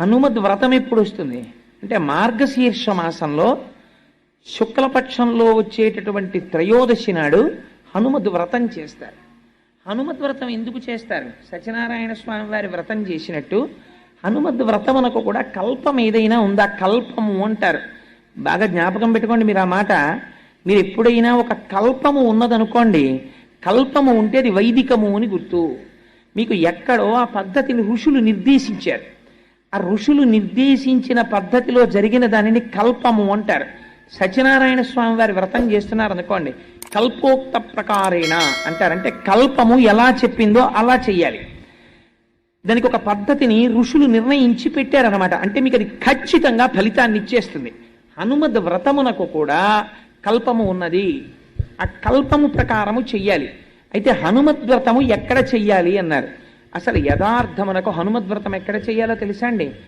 హనుమద్ వ్రతం ఎప్పుడు వస్తుంది? అంటే మార్గశీర్ష మాసంలో శుక్లపక్షంలో వచ్చేటటువంటి త్రయోదశి నాడు హనుమద్ వ్రతం చేస్తారు. హనుమద్ వ్రతం ఎందుకు చేస్తారు? సత్యనారాయణ స్వామి వారి వ్రతం చేసినట్టు హనుమద్ వ్రతమునకు కూడా కల్పం ఏదైనా ఉందా? కల్పము అంటారు. బాగా జ్ఞాపకం పెట్టుకోండి మీరు ఆ మాట. మీరు ఎప్పుడైనా ఒక కల్పము ఉన్నదనుకోండి కల్పము ఉంటే అది వైదికము అని గుర్తు. మీకు ఎక్కడో ఆ పద్ధతిని ఋషులు నిర్దేశించారు. ఆ ఋషులు నిర్దేశించిన పద్ధతిలో జరిగిన దానిని కల్పము అంటారు. సత్యనారాయణ స్వామి వారి వ్రతం చేస్తున్నారు అనుకోండి కల్పోక్త ప్రకారేణ అంటారు. అంటే కల్పము ఎలా చెప్పిందో అలా చెయ్యాలి. దానికి ఒక పద్ధతిని ఋషులు నిర్ణయించి పెట్టారనమాట అంటే మీకు అది ఖచ్చితంగా ఫలితాన్ని ఇచ్చేస్తుంది. హనుమద్ వ్రతమునకు కూడా కల్పము ఉన్నది. ఆ కల్పము ప్రకారము చెయ్యాలి. అయితే హనుమద్ వ్రతము ఎక్కడ చెయ్యాలి అన్నారు. అసలు యథార్థమునకు హనుమద్వ్రతం ఎక్కడ చెయ్యాలో తెలుసా అండి?